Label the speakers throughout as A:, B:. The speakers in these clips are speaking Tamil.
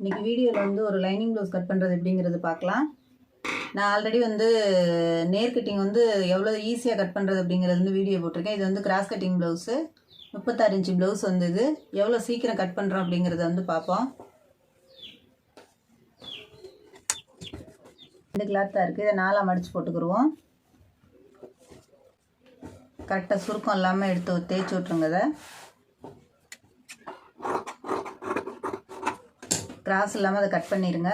A: இன்றைக்கி வீடியோவில் வந்து ஒரு லைனிங் ப்ளவுஸ் கட் பண்ணுறது எப்படிங்கிறது பார்க்கலாம். நான் ஆல்ரெடி வந்து நேர் கட்டிங் வந்து எவ்வளோ ஈஸியாக கட் பண்ணுறது அப்படிங்கிறது வந்து வீடியோ போட்டிருக்கேன். இது வந்து கிராஸ் கட்டிங் ப்ளவுஸு முப்பத்தாறு இன்ச்சு ப்ளவுஸ் வந்து இது. எவ்வளோ சீக்கிரம் கட் பண்ணுறோம் அப்படிங்கிறத வந்து பார்ப்போம். ரெண்டு கிளாத்தாக இருக்குது இதை நாலாக மடித்து போட்டுக்குருவோம். கரெக்டாக சுருக்கம் இல்லாமல் எடுத்து தேய்ச்சி விட்ருங்க இதை. கிராஸ் இல்லாமல் அதை கட் பண்ணிடுங்க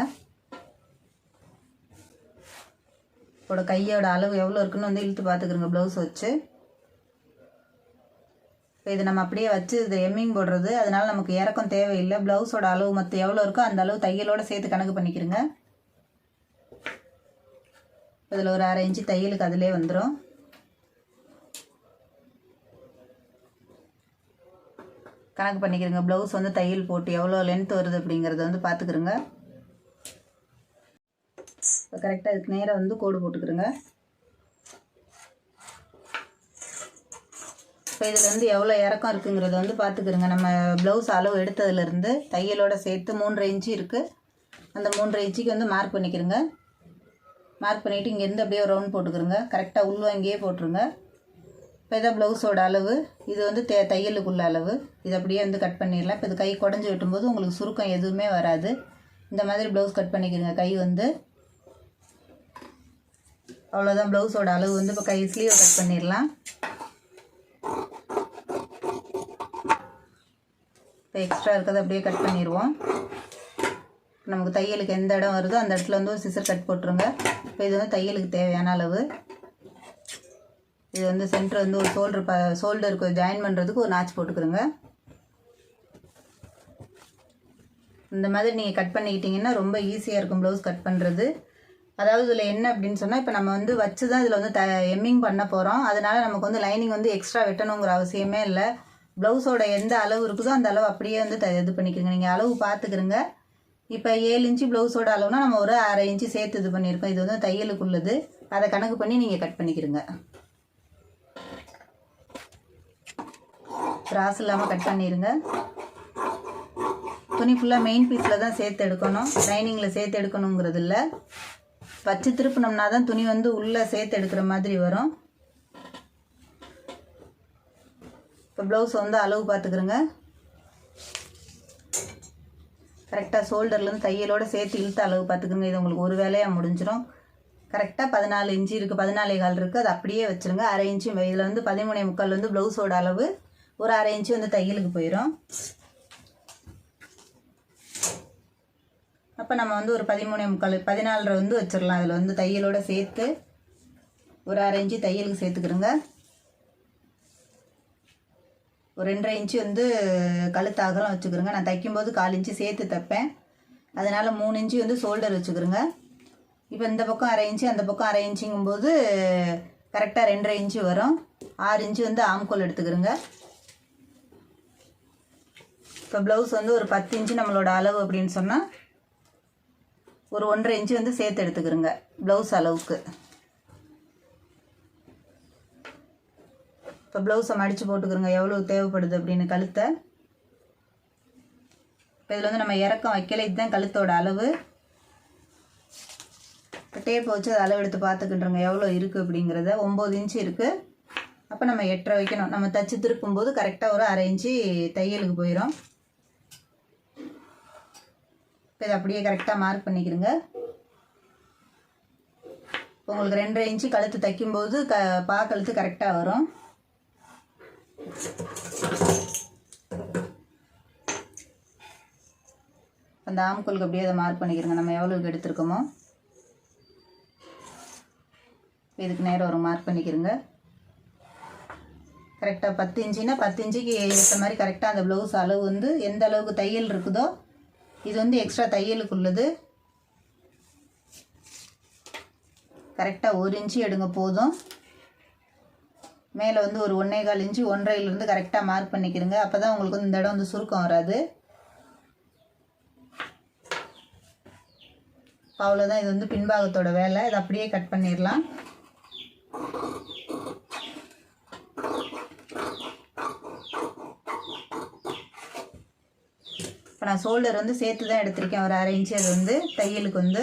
A: இப்போட கையோட அளவு எவ்வளோ இருக்குன்னு வந்து இழுத்து பார்த்துக்கிறோங்க ப்ளவுஸ் வச்சு. இப்போ இது நம்ம அப்படியே வச்சு இது எம்மிங் போடுறது. அதனால் நமக்கு இறக்கம் தேவையில்லை. ப்ளவுஸோட அளவு மற்ற எவ்வளோ இருக்கோ அந்த அளவு தையலோடு சேர்த்து கணக்கு பண்ணிக்கிறோங்க இதில் ஒரு அரை இன்ச்சு தையலுக்கு அதிலே வந்துடும் கணக்கு பண்ணிக்கிறங்க. ப்ளவுஸ் வந்து தையல் போட்டு எவ்வளோ லென்த் வருது அப்படிங்கிறத வந்து பார்த்துக்கிறோங்க இப்போ கரெக்டாக இதுக்கு நேராக வந்து கோடு போட்டுக்கிறோங்க. இப்போ இதில் வந்து எவ்வளோ இறக்கம் இருக்குங்கிறத வந்து பார்த்துக்கிறோங்க நம்ம ப்ளவுஸ் அளவு எடுத்ததுலேருந்து தையலோட சேர்த்து மூன்றரை இன்ச்சு இருக்குது அந்த மூன்றரை இன்ச்சுக்கு வந்து மார்க் பண்ணிக்கிறோங்க. மார்க் பண்ணிவிட்டு இங்கேருந்து அப்படியே ரவுண்ட் போட்டுக்கிறோங்க. கரெக்டாக உள்வாங்கியே போட்டுருங்க. இப்போ இதான் ப்ளவுஸோட அளவு இது வந்து தே தையலுக்குள்ள அளவு. இது அப்படியே வந்து கட் பண்ணிடலாம். இப்போ இது கை குடஞ்சி வெட்டும்போது உங்களுக்கு சுருக்கம் எதுவுமே வராது. இந்த மாதிரி ப்ளவுஸ் கட் பண்ணிக்கிறங்க கை வந்து அவ்வளோதான் ப்ளவுஸோட அளவு வந்து இப்போ கை ஸ்லீவை கட் பண்ணிடலாம். இப்போ எக்ஸ்ட்ரா இருக்கிறத அப்படியே கட் பண்ணிடுவோம். நமக்கு தையலுக்கு எந்த இடம் வருதோ அந்த இடத்துல வந்து ஒரு சிசர் கட் போட்டுருங்க. இப்போ இது வந்து தையலுக்கு தேவையான அளவு. இது வந்து சென்டர் வந்து ஒரு ஷோல்டர் ப ஷோல்டருக்கு ஜாயின் பண்ணுறதுக்கு ஒரு நாச் போட்டுக்கிறோங்க இந்த மாதிரி நீங்கள் கட் பண்ணிக்கிட்டிங்கன்னா ரொம்ப ஈஸியாக இருக்கும் ப்ளவுஸ் கட் பண்ணுறது அதாவது இதில் என்ன அப்படின்னு சொன்னால் இப்போ நம்ம வந்து வச்சு தான் இதில் வந்து த எம்மிங் பண்ண போகிறோம் அதனால் நமக்கு வந்து லைனிங் வந்து எக்ஸ்ட்ரா வெட்டணுங்கிற அவசியமே இல்லை. ப்ளவுஸோட எந்த அளவு இருக்குதோ அந்த அளவு அப்படியே வந்து த இது பண்ணிக்கிறங்க நீங்கள் அளவு பார்த்துக்கிறங்க இப்போ ஏழு இன்ச்சு ப்ளவுஸோட அளவுனா நம்ம ஒரு அரை இன்ச்சு சேர்த்து இது பண்ணியிருக்கோம் இது வந்து தையலுக்குள்ளது அதை கணக்கு பண்ணி நீங்கள் கட் பண்ணிக்கிறங்க கிராஸ் இல்லாமல் கட் பண்ணிடுங்க துணி ஃபுல்லாக மெயின் பீஸில் தான் சேர்த்து எடுக்கணும். லைனிங்கில் சேர்த்து எடுக்கணுங்கிறது இல்லை. வச்சு திருப்பினோம்னா தான் துணி வந்து உள்ளே சேர்த்து எடுக்கிற மாதிரி வரும். இப்போ ப்ளவுஸ் வந்து அளவு பார்த்துக்கிறோங்க. கரெக்டாக ஷோல்டர்லேருந்து தையலோடு சேர்த்து இழுத்த அளவு பார்த்துக்குங்க இது உங்களுக்கு ஒரு வேலையாக முடிஞ்சிடும் கரெக்டாக பதினாலு இன்ச்சு இருக்குது பதினாலே கால் இருக்குது அது அப்படியே வச்சுருங்க. அரை இன்ச்சு. இதில் வந்து பதிமூணே முக்கால் வந்து ப்ளவுஸோட அளவு. ஒரு அரை இன்ச்சு வந்து தையலுக்கு போயிடும் அப்போ நம்ம வந்து ஒரு பதிமூணே முக்கால் பதினாலரை வந்து வச்சிடலாம் அதில் வந்து தையலோடு சேர்த்து ஒரு அரை இன்ச்சு தையலுக்கு சேர்த்துக்கிறோங்க ஒரு ரெண்டரை இன்ச்சு வந்து கழுத்து அகலம் வச்சுக்கிறோங்க நான் தைக்கும்போது கால் இன்ச்சு சேர்த்து தைப்பேன். அதனால் மூணு இன்ச்சு வந்து ஷோல்டர் வச்சுக்கிறோங்க இப்போ இந்த பக்கம் அரை இன்ச்சு அந்த பக்கம் அரை இன்ச்சுங்கும்போது கரெக்டாக ரெண்டரை இன்ச்சு வரும். ஆறு இன்ச்சு வந்து ஆம்கோல் எடுத்துக்கிறோங்க இப்போ ப்ளவுஸ் வந்து ஒரு பத்து இன்ச்சு நம்மளோட அளவு அப்படின்னு சொன்னால் ஒரு ஒன்றரை இன்ச்சு வந்து சேர்த்து எடுத்துக்கிறோங்க ப்ளவுஸ் அளவுக்கு. இப்போ ப்ளவுஸை மடித்து போட்டுக்கிறோங்க எவ்வளோ தேவைப்படுது அப்படின்னு கழுத்தை. இப்போ இதில் வந்து நம்ம இறக்கம் வைக்கல இதுதான் கழுத்தோட அளவு. இப்போ டேப் வச்சு அதை அளவு எடுத்து பார்த்துக்கிட்டுருங்க எவ்வளோ இருக்குது அப்படிங்கிறத. ஒம்பது இன்ச்சு இருக்குது அப்போ நம்ம எட்டரை வைக்கணும். நம்ம தச்சு திருப்பும்போது கரெக்டாக ஒரு அரை இன்ச்சு தையலுக்கு போயிடும் இப்போ இதை அப்படியே கரெக்டாக மார்க் பண்ணிக்கிறோங்க இப்போ உங்களுக்கு ரெண்டரை இன்ச்சு கழுத்து தைக்கும்போது க பா கழுத்து கரெக்டாக வரும். அந்த ஆம்கோலுக்கு அப்படியே அதை மார்க் பண்ணிக்கிறோங்க நம்ம எவ்வளோக்கு எடுத்துருக்கோமோ. இதுக்கு நேரம் ஒரு மார்க் பண்ணிக்கிறோங்க கரெக்டாக பத்து இன்ச்சுனா பத்து இன்ச்சுக்கு ஏற்ற மாதிரி கரெக்டாக அந்த ப்ளவுஸ் அளவு வந்து எந்த அளவுக்கு தையல் இருக்குதோ இது வந்து எக்ஸ்ட்ரா தையலுக்கு உள்ளது. கரெக்டாக ஒரு இன்ச்சு எடுங்க போதும். மேலே வந்து ஒரு ஒன்றே கால் இன்ச்சு ஒன்றரைலேருந்து கரெக்டாக மார்க் பண்ணிக்கிறங்க. அப்போ தான் உங்களுக்கு வந்து இந்த இடம் வந்து சுருக்கம் வராது. அவ்வளோதான் இது வந்து பின்பாகத்தோட வேலை. இதை அப்படியே கட் பண்ணிடலாம். இப்போ நான் ஷோல்டர் வந்து சேர்த்து தான் எடுத்திருக்கேன். ஒரு அரை இன்ச்சு அது வந்து தையலுக்கு வந்து.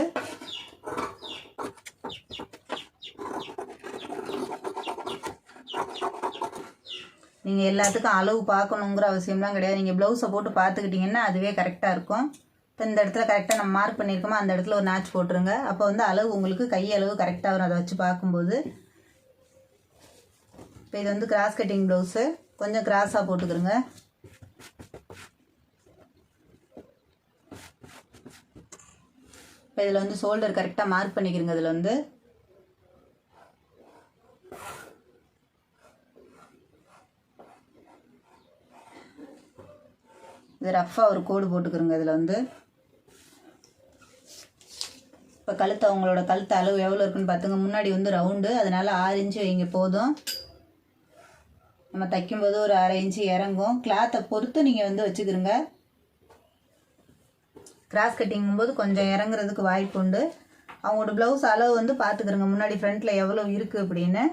A: நீங்கள் எல்லாத்துக்கும் அளவு பார்க்கணுங்கிற அவசியம்லாம் கிடையாது. நீங்கள் ப்ளவுஸை போட்டு பார்த்துக்கிட்டிங்கன்னா அதுவே கரெக்டாக இருக்கும். இப்போ இந்த இடத்துல கரெக்டாக நம்ம மார்க் பண்ணியிருக்கோமோ அந்த இடத்துல ஒரு நாச் போட்டுருங்க. அப்போ வந்து அளவு உங்களுக்கு கை அளவு கரெக்டாக வரும். அதை வச்சு பார்க்கும்போது. இப்போ இது வந்து கிராஸ் கட்டிங் ப்ளவுஸு கொஞ்சம் கிராஸாக போட்டுக்கிறோங்க இப்போ இதில் வந்து ஷோல்டர் கரெக்டாக மார்க் பண்ணிக்கிறங்க இதில் வந்து. இது ரஃப்பாக ஒரு கோடு போட்டுக்கிறோங்க இதில் வந்து. இப்போ கழுத்து அவங்களோட கழுத்து அளவு எவ்வளோ இருக்குன்னு பார்த்துங்க முன்னாடி வந்து ரவுண்டு அதனால் ஆறு இன்ச்சு வைங்க போதும். நம்ம தைக்கும்போது ஒரு அரை இன்ச்சு இறங்கும். கிளாத்தை பொறுத்து நீங்கள் வந்து வச்சுக்கிறோங்க. கிராஸ் கட்டிங்கும் போது கொஞ்சம் இறங்குறதுக்கு வாய்ப்பு உண்டு. அவங்களோட ப்ளவுஸ் அளவு வந்து பார்த்துக்கிறோங்க முன்னாடி ஃப்ரண்ட்டில் எவ்வளோ இருக்குது அப்படின்னு.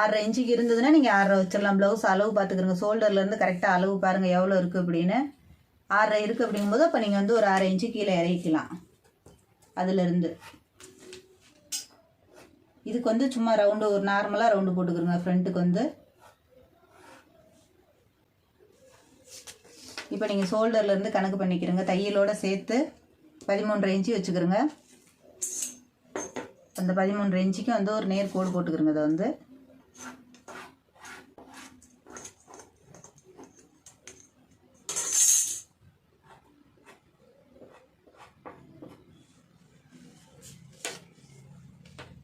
A: ஆறரை இன்ச்சுக்கு இருந்ததுன்னா நீங்கள் ஆறரை வச்சிடலாம். ப்ளவுஸ் அளவு பார்த்துக்கிறோங்க ஷோல்டர்லேருந்து கரெக்டாக அளவு பாருங்கள் எவ்வளோ இருக்குது அப்படின்னு. ஆறரை இருக்குது அப்படிங்கும்போது அப்போ நீங்கள் வந்து ஒரு அரை இன்ச்சு கீழே இறக்கிக்கலாம். அதுலேருந்து. இதுக்கு வந்து சும்மா ரவுண்டு ஒரு நார்மலாக ரவுண்டு போட்டுக்கிறோங்க. ஃப்ரண்ட்டுக்கு வந்து. இப்போ நீங்கள் ஷோல்டர்லேருந்து கணக்கு பண்ணிக்கிறங்க. தையலோடு சேர்த்து பதிமூன்றரை இன்ச்சு வச்சுக்கிறோங்க. அந்த பதிமூன்றரை இன்ச்சுக்கு வந்து ஒரு நேர் கோடு போட்டுக்கிறோங்க. அதை வந்து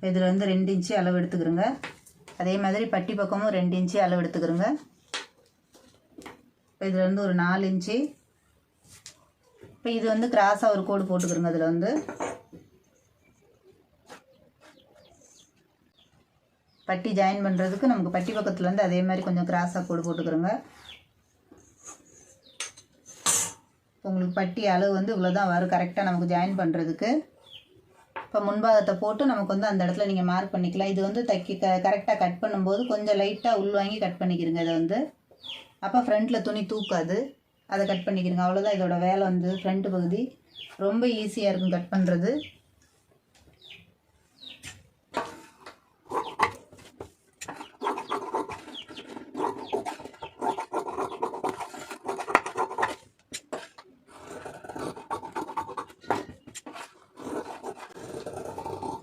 A: இதில் வந்து ரெண்டு இன்ச்சு அளவு எடுத்துக்கிறோங்க. அதே மாதிரி பட்டி பக்கமும் ரெண்டு இன்ச்சு அளவு எடுத்துக்கிறோங்க. இப்போ இதில் வந்து ஒரு நாலு இன்ச்சு. இப்போ இது வந்து கிராஸாக ஒரு கோடு போட்டுக்கிறோங்க அதில் வந்து. பட்டி ஜாயின் பண்ணுறதுக்கு நமக்கு பட்டி பக்கத்தில் வந்து அதே மாதிரி கொஞ்சம் கிராஸாக கோடு போட்டுக்கிறோங்க. உங்களுக்கு பட்டி அளவு வந்து இவ்வளோ தான் வரும் கரெக்டாக நமக்கு ஜாயின் பண்ணுறதுக்கு இப்போ முன்பாகத்தை போட்டு நமக்கு வந்து அந்த இடத்துல நீங்கள் மார்க் பண்ணிக்கலாம். இது வந்து தைக்கி க கரெக்டாக கட் பண்ணும்போது கொஞ்சம் லைட்டாக உள்வாங்கி கட் பண்ணிக்கிறங்க இதை வந்து. அப்போ ஃப்ரண்ட்டில் துணி தூக்காது. அதை கட் பண்ணிக்கிறங்க அவ்வளோதான் இதோட வேலை வந்து ஃப்ரண்ட் பகுதி. ரொம்ப ஈஸியாக இருக்கும் கட் பண்ணுறது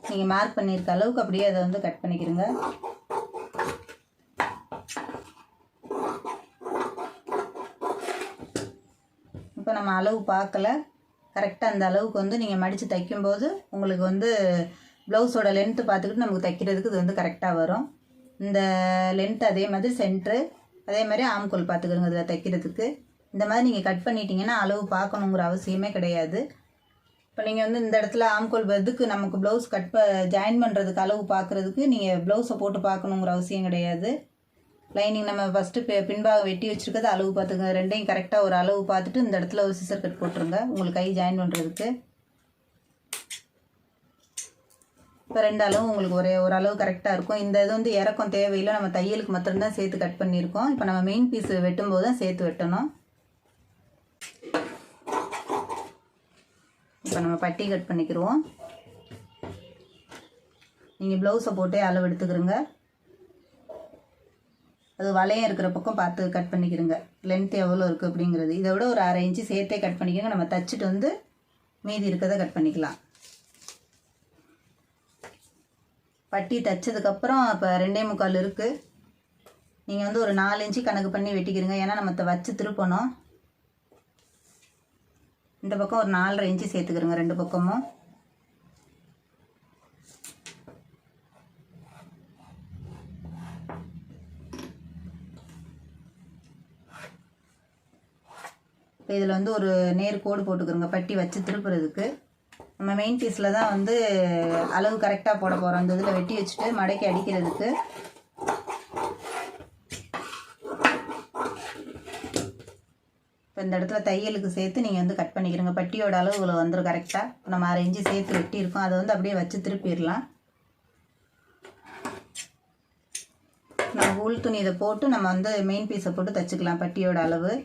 A: நீங்கள் மார்க் பண்ணியிருக்க அளவுக்கு அப்படியே அதை வந்து கட் பண்ணிக்கிறங்க இப்போ நம்ம அளவு பார்க்கல. கரெக்டாக அந்த அளவுக்கு வந்து நீங்கள் மடித்து தைக்கும்போது உங்களுக்கு வந்து ப்ளவுஸோட லென்த்து பார்த்துக்கிட்டு நமக்கு தைக்கிறதுக்கு இது வந்து கரெக்டாக வரும். இந்த லென்த் அதே மாதிரி சென்ட்ரு அதே மாதிரி ஆம்கோல் பார்த்துக்கிறோங்க இதில் தைக்கிறதுக்கு. இந்த மாதிரி நீங்கள் கட் பண்ணிட்டீங்கன்னா அளவு பார்க்கணுங்கிற அவசியமே கிடையாது. இப்போ நீங்கள் வந்து இந்த இடத்துல ஆம்கோல் எதுக்கு நமக்கு ப்ளவுஸ் கட் ப ஜாயின் பண்ணுறதுக்கு அளவு பார்க்குறதுக்கு நீங்கள் ப்ளவுஸை போட்டு பார்க்கணுங்கிற அவசியம் கிடையாது. லைனிங் நம்ம ஃபஸ்ட்டு பின்பாக வெட்டி வச்சுருக்கிறது அளவு பார்த்துங்க ரெண்டையும் கரெக்டாக ஒரு அளவு பார்த்துட்டு இந்த இடத்துல ஒரு சிசர் கட் போட்டுருங்க. உங்களுக்கு கை ஜாயின் பண்ணுறதுக்கு இப்போ ரெண்டு அளவு உங்களுக்கு ஒரே ஒரு அளவு கரெக்டாக இருக்கும். இந்த இது வந்து இறக்கம் தேவையில்லை. நம்ம தையலுக்கு மட்டும்தான் சேர்த்து கட் பண்ணியிருக்கோம். இப்போ நம்ம மெயின் பீஸ் வெட்டும்போது தான் சேர்த்து வெட்டணும். இப்போ நம்ம பட்டி கட் பண்ணிக்கிடுவோம் நீங்கள் ப்ளவுஸை போட்டே அளவு எடுத்துக்கிறோங்க அது வளையம் இருக்கிற பக்கம் பார்த்து கட் பண்ணிக்கிறங்க லென்த் எவ்வளோ இருக்குது அப்படிங்கிறது. இதை விட ஒரு அரை இன்ச்சு சேர்த்தே கட் பண்ணிக்கோங்க. நம்ம தச்சுட்டு வந்து மீதி இருக்கிறத கட் பண்ணிக்கலாம். பட்டி தைச்சதுக்கப்புறம் இப்போ ரெண்டே முக்கால் இருக்குது நீங்கள் வந்து ஒரு நாலு இன்ச்சு கணக்கு பண்ணி வெட்டிக்கிறங்க ஏன்னா நம்ம வச்சு திருப்பணும். இந்த பக்கம் ஒரு நாலரை இன்ச்சு சேர்த்துக்கிறோங்க ரெண்டு பக்கமும். இப்போ இதில் வந்து ஒரு நேர் கோடு போட்டுக்கிறோங்க. பட்டி வச்சு திருப்புறதுக்கு. நம்ம மெயின் பீஸில் தான் வந்து அளவு கரெக்டாக போட போகிறோம் அந்த இதில் வெட்டி வச்சுட்டு மடக்கி அடிக்கிறதுக்கு. இப்போ இந்த இடத்துல தையலுக்கு சேர்த்து நீங்கள் வந்து கட் பண்ணிக்கிறோங்க. பட்டியோட அளவு வந்துடும் கரெக்டாக நம்ம அரை சேர்த்து வெட்டியிருக்கோம் அதை வந்து அப்படியே வச்சு திருப்பிடலாம். நம்ம உள் துணி இதை போட்டு நம்ம வந்து மெயின் பீஸை போட்டு தைச்சிக்கலாம். பட்டியோட அளவு.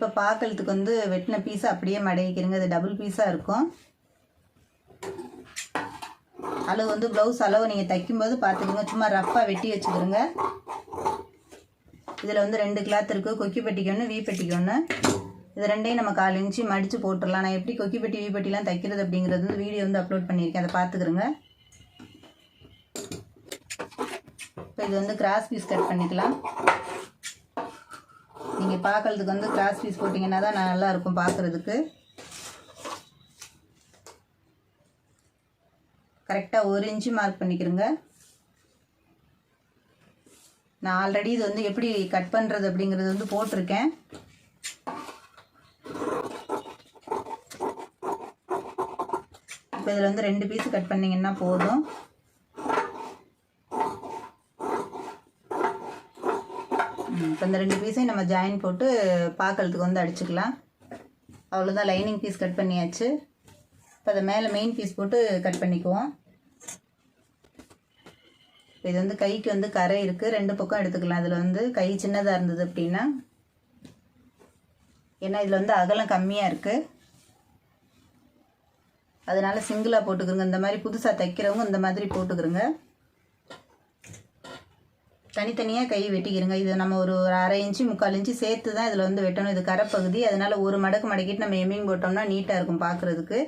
A: இப்போ பார்க்கறதுக்கு வந்து வெட்டின பீஸை அப்படியே மடக்கிக்கிறங்க அது டபுள் பீஸாக இருக்கும். அளவு வந்து ப்ளவுஸ் அளவு நீங்கள் தைக்கும்போது பார்த்துக்கோங்க சும்மா ரஃப்பாக வெட்டி வச்சுக்கிறோங்க இதில் வந்து ரெண்டு கிளாத் இருக்குது கொக்கி பெட்டிக்கு ஒன்று வீ பெட்டிக்கு ஒன்று இது ரெண்டையும் நம்ம கால் இன்ச்சு மடித்து போட்டுடலாம் நான் எப்படி கொக்கி பெட்டி வீ பெட்டிலாம் தைக்கிறது அப்படிங்கிறது வந்து வீடியோ வந்து அப்லோட் பண்ணியிருக்கேன். அதை பார்த்துக்கிறோங்க இப்போ இது வந்து கிராஸ் பீஸ் கட் பண்ணிக்கலாம். நீங்கள் பார்க்கறதுக்கு வந்து கிராஸ் பீஸ் போட்டிங்கன்னா தான் நல்லா இருக்கும் பார்க்குறதுக்கு கரெக்டாக ஒரு இன்ச்சு மார்க் பண்ணிக்கிறோங்க. நான் ஆல்ரெடி இது வந்து எப்படி கட் பண்ணுறது அப்படிங்கிறது வந்து போட்டிருக்கேன். இப்போ இதில் வந்து ரெண்டு பீஸ் கட் பண்ணிங்கன்னா போதும். இப்போ இந்த ரெண்டு பீஸையும் நம்ம ஜாயின் போட்டு பார்க்கறதுக்கு வந்து அடிச்சுக்கலாம். அவ்வளோதான் லைனிங் பீஸ் கட் பண்ணியாச்சு. இப்போ அதை மேலே மெயின் பீஸ் போட்டு கட் பண்ணிக்குவோம். இப்போ இது வந்து கைக்கு வந்து கரை இருக்குது ரெண்டு பக்கம் எடுத்துக்கலாம். இதில் வந்து கை சின்னதாக இருந்தது அப்படின்னா. ஏன்னா இதில் வந்து அகலம் கம்மியாக இருக்குது அதனால் சிங்கிளாக போட்டுக்கிறோங்க இந்த மாதிரி புதுசாக தைக்கிறவங்க இந்த மாதிரி போட்டுக்கிறோங்க தனித்தனியாக கை வெட்டிக்கிறோங்க. இது நம்ம ஒரு அரை இன்ச்சு முக்கால் இன்ச்சு சேர்த்து தான் இதில் வந்து வெட்டணும். இது கரைப்பகுதி. அதனால் ஒரு மடக்கு மடக்கிட்டு நம்ம எம்மிங் போட்டோம்னா நீட்டாக இருக்கும் பார்க்குறதுக்கு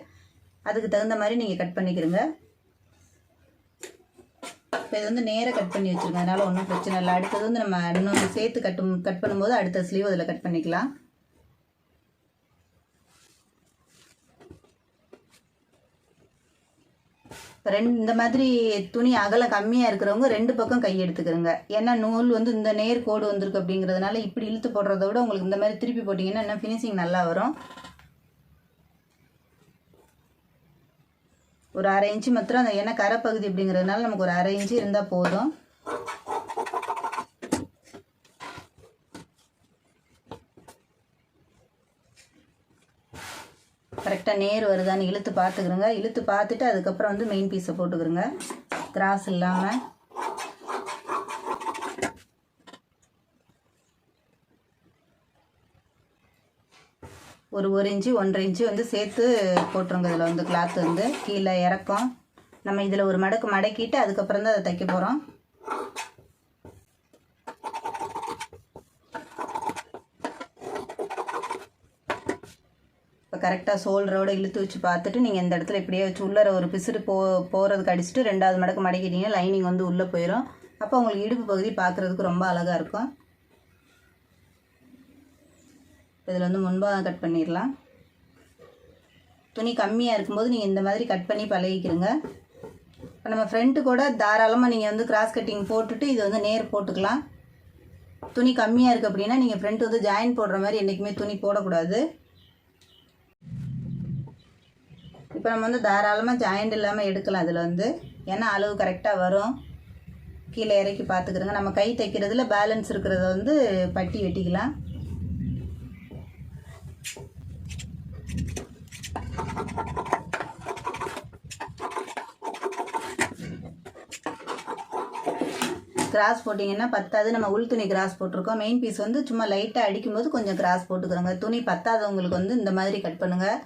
A: அதுக்கு தகுந்த மாதிரி நீங்கள் கட் பண்ணிக்கிறோங்க. இப்போ இது வந்து நேராக கட் பண்ணி வச்சுருங்க அதனால் ஒன்றும் பிரச்சனை இல்லை. அடுத்தது வந்து நம்ம இன்னொன்று சேர்த்து கட்டும் கட் பண்ணும்போது அடுத்த ஸ்லீவ் அதில் கட் பண்ணிக்கலாம். இப்போ ரெண்டு இந்த மாதிரி துணி அகலம் கம்மியாக இருக்கிறவங்க ரெண்டு பக்கம் கை எடுத்துக்கிறோங்க. ஏன்னா நூல் வந்து இந்த நேர் கோடு வந்திருக்கு அப்படிங்கிறதுனால இப்படி இழுத்து போடுறத விட உங்களுக்கு இந்த மாதிரி திருப்பி போட்டிங்கன்னா இன்னும் ஃபினிஷிங் நல்லா வரும். ஒரு அரை இன்ச்சு மாத்திரம் அந்த ஏன்னா கரைப்பகுதி அப்படிங்கிறதுனால நமக்கு ஒரு அரை இன்ச்சு இருந்தால் போதும். கரெக்டாக நேர் வருதான்னு இழுத்து பார்த்துக்கிறோங்க இழுத்து பார்த்துட்டு அதுக்கப்புறம் வந்து மெயின் பீஸை போட்டுக்கிறோங்க கிராஸ் இல்லாமல் ஒரு ஒரு இன்ச்சு ஒன்றரை இன்ச்சு வந்து சேர்த்து போட்டுருங்க இதில் வந்து கிளாத் வந்து. கீழே இறக்கம். நம்ம இதில் ஒரு மடக்கு மடக்கிட்டு அதுக்கப்புறம் தான் அதை தைக்க போகிறோம் இப்போ கரெக்டாக சோல்டரோட இழுத்து வச்சு பார்த்துட்டு நீங்கள் இந்த இடத்துல இப்படியே வச்சு உள்ளர ஒரு பிசுறு போ போகிறதுக்கு அடிச்சுட்டு ரெண்டாவது மடக்கு மடக்கிட்டீங்க லைனிங் வந்து உள்ளே போயிடும் அப்போ உங்களுக்கு இடுப்பு பகுதி பார்க்குறதுக்கு ரொம்ப அழகாக இருக்கும். இதில் வந்து முன்பாக கட் பண்ணிடலாம். துணி கம்மியாக இருக்கும்போது நீங்கள் இந்த மாதிரி கட் பண்ணி பழகிக்கிறங்க இப்போ நம்ம ஃப்ரண்ட்டு கூட தாராளமாக நீங்கள் வந்து கிராஸ் கட்டிங் போட்டுட்டு இது வந்து நேர் போட்டுக்கலாம். துணி கம்மியாக இருக்குது அப்படின்னா நீங்கள் ஃப்ரண்ட் வந்து ஜாயின் போடுற மாதிரி என்றைக்குமே துணி போடக்கூடாது. இப்போ நம்ம வந்து தாராளமாக ஜாயிண்ட் இல்லாமல் எடுக்கலாம் அதில் வந்து. ஏன்னா அளவு கரெக்டாக வரும். கீழே இறக்கி பார்த்துக்கிறோங்க. நம்ம கை தைக்கிறதுல பேலன்ஸ் இருக்கிறத வந்து பட்டி வெட்டிக்கலாம். கிராஸ் போட்டிங்கன்னா பத்தாது. நம்ம உள் துணி கிராஸ் போட்டிருக்கோம். மெயின் பீஸ் வந்து சும்மா லைட்டாக அடிக்கும்போது கொஞ்சம் கிராஸ் போட்டுக்கிறோங்க. துணி பத்தாதவங்களுக்கு வந்து இந்த மாதிரி கட் பண்ணுங்கள்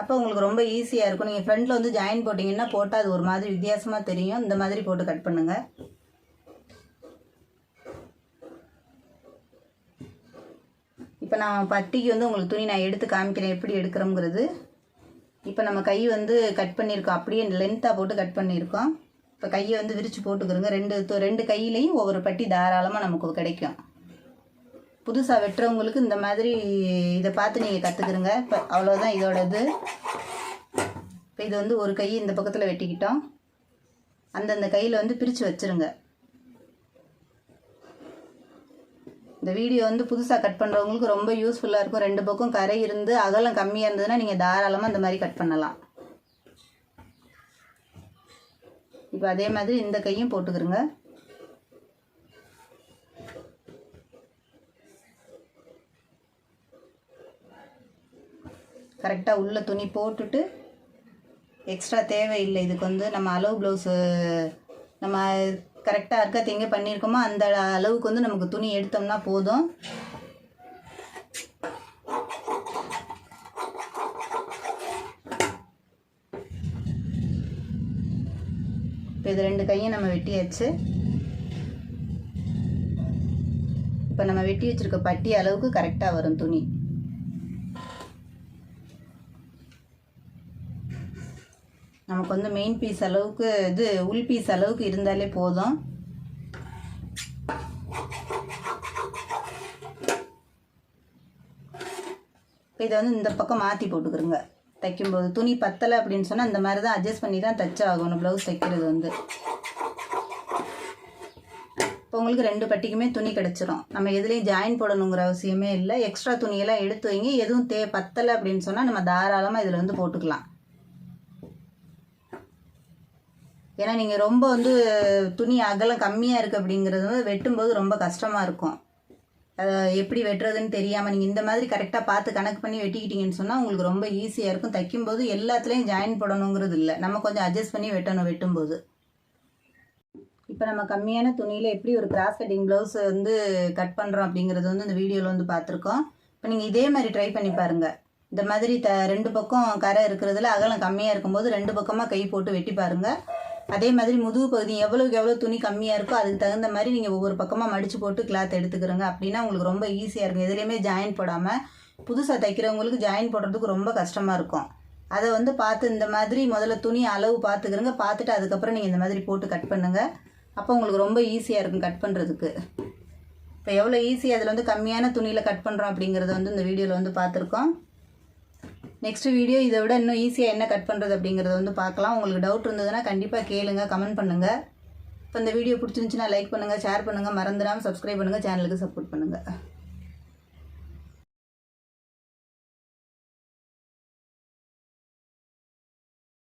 A: அப்போ உங்களுக்கு ரொம்ப ஈஸியாக இருக்கும். நீங்கள் ஃப்ரண்ட்டில் வந்து ஜாயின் போட்டிங்கன்னா போட்டால் அது ஒரு மாதிரி வித்தியாசமாக தெரியும். இந்த மாதிரி போட்டு கட் பண்ணுங்கள் இப்போ நான் பட்டிக்கு வந்து உங்களுக்கு துணி நான் எடுத்து காமிக்கிறேன். எப்படி எடுக்கிறோங்கிறது இப்போ நம்ம கை வந்து கட் பண்ணியிருக்கோம். அப்படியே லென்த்தாக போட்டு கட் பண்ணியிருக்கோம். இப்போ கையை வந்து விரித்து போட்டுக்கிறோங்க. ரெண்டு ரெண்டு கையிலையும் ஒவ்வொரு பட்டி தாராளமாக நமக்கு கிடைக்கும். புதுசாக வெட்டுறவங்களுக்கு இந்த மாதிரி இதை பார்த்து நீங்கள் கற்றுக்குறங்க இப்போ அவ்வளோதான் இதோட இது இப்போ இது வந்து ஒரு கை இந்த பக்கத்தில் வெட்டிக்கிட்டோம். அந்தந்த கையில் வந்து பிரித்து வச்சுருங்க. இந்த வீடியோ வந்து புதுசாக கட் பண்ணுறவங்களுக்கு ரொம்ப யூஸ்ஃபுல்லாக இருக்கும். ரெண்டு பக்கம் கரை இருந்து அகலம் கம்மியாக இருந்ததுன்னா நீங்கள் தாராளமாக இந்த மாதிரி கட் பண்ணலாம். இப்போ அதே மாதிரி இந்த கையும் போட்டுக்கிறோங்க. கரெக்டாக உள்ளே துணி போட்டுட்டு எக்ஸ்ட்ரா தேவையில்லை. இதுக்கு வந்து நம்ம அளவு ப்ளவுஸு நம்ம கரெக்டாக இருக்க திங்க பண்ணியிருக்கோமோ அந்த அளவுக்கு வந்து நமக்கு துணி எடுத்தோம்னா போதும். இப்போ இது ரெண்டு கையும் நம்ம வெட்டியாச்சு. இப்போ நம்ம வெட்டி வச்சுருக்க பட்டி அளவுக்கு கரெக்டாக வரும் துணி. நமக்கு வந்து மெயின் பீஸ் அளவுக்கு இது உள் பீஸ் அளவுக்கு இருந்தாலே போதும். இதை வந்து இந்த பக்கம் மாற்றி போட்டுக்கிறோங்க. தைக்கும்போது துணி பத்தலை அப்படின்னு சொன்னால் இந்த மாதிரி தான் அட்ஜஸ்ட் பண்ணி தான் தைச்சாகணும் ப்ளவுஸ் தைக்கிறது வந்து. இப்போ உங்களுக்கு ரெண்டு பட்டிக்குமே துணி கிடச்சிரும். நம்ம எதுலேயும் ஜாயின் போடணுங்கிற அவசியமே இல்லை. எக்ஸ்ட்ரா துணியெல்லாம் எடுத்து வைங்க. எதுவும் தே பத்தலை அப்படின்னு சொன்னால் நம்ம தாராளமாக இதில் வந்து போட்டுக்கலாம். ஏன்னா நீங்கள் ரொம்ப வந்து துணி அகலம் கம்மியாக இருக்குது அப்படிங்கிறது வந்து வெட்டும்போது ரொம்ப கஷ்டமாக இருக்கும். எப்படி வெட்டுறதுன்னு தெரியாமல் நீங்கள் இந்த மாதிரி கரெக்டாக பார்த்து கணக்கு பண்ணி வெட்டிக்கிட்டீங்கன்னு சொன்னால் உங்களுக்கு ரொம்ப ஈஸியாக இருக்கும். தைக்கும்போது எல்லாத்துலேயும் ஜாயின் போடணுங்கிறது இல்லை. நம்ம கொஞ்சம் அட்ஜஸ்ட் பண்ணி வெட்டணும் வெட்டும்போது. இப்போ நம்ம கம்மியான துணியில் எப்படி ஒரு கிராஸ் கட்டிங் ப்ளவுஸ் வந்து கட் பண்ணுறோம் அப்படிங்கிறது வந்து இந்த வீடியோவில் வந்து பார்த்துருக்கோம். இப்போ நீங்கள் இதே மாதிரி ட்ரை பண்ணி பாருங்கள் இந்த மாதிரி த ரெண்டு பக்கம் கரை இருக்கிறதுல அகலம் கம்மியாக இருக்கும்போது ரெண்டு பக்கமாக கை போட்டு வெட்டி பாருங்கள் அதே மாதிரி முதுகு பகுதி எவ்வளோக்கு எவ்வளோ துணி கம்மியாக இருக்கோ அதுக்கு தகுந்த மாதிரி நீங்கள் ஒவ்வொரு பக்கமாக மடித்து போட்டு கிளாத் எடுத்துக்கிறோங்க. அப்படின்னா உங்களுக்கு ரொம்ப ஈஸியாக இருக்கும். எதுலேயுமே ஜாயின் போடாமல் புதுசாக தைக்கிறவங்களுக்கு ஜாயின் போடுறதுக்கு ரொம்ப கஷ்டமாக இருக்கும். அதை வந்து பார்த்து இந்த மாதிரி முதல்ல துணி அளவு பார்த்துக்கிறங்க. பார்த்துட்டு அதுக்கப்புறம் நீங்கள் இந்த மாதிரி போட்டு கட் பண்ணுங்கள் அப்போ உங்களுக்கு ரொம்ப ஈஸியாக இருக்கும் கட் பண்ணுறதுக்கு இப்போ எவ்வளோ ஈஸி அதில் வந்து கம்மியான துணியில் கட் பண்ணுறோம் அப்படிங்கிறத வந்து இந்த வீடியோவில் வந்து பார்த்துருக்கோம். நெக்ஸ்ட் வீடியோ இதை விட இன்னும் ஈஸியாக என்ன கட் பண்ணுறது அப்படிங்கிறத வந்து பார்க்கலாம். உங்களுக்கு டவுட் இருந்ததுன்னா கண்டிப்பாக கேளுங்க கமெண்ட் பண்ணுங்கள் இப்போ இந்த வீடியோ பிடிச்சிருந்துச்சுன்னா லைக் பண்ணுங்கள் ஷேர் பண்ணுங்கள் மறந்துடாமல் சப்ஸ்கிரைப் பண்ணுங்கள் சேனலுக்கு சப்போர்ட் பண்ணுங்கள்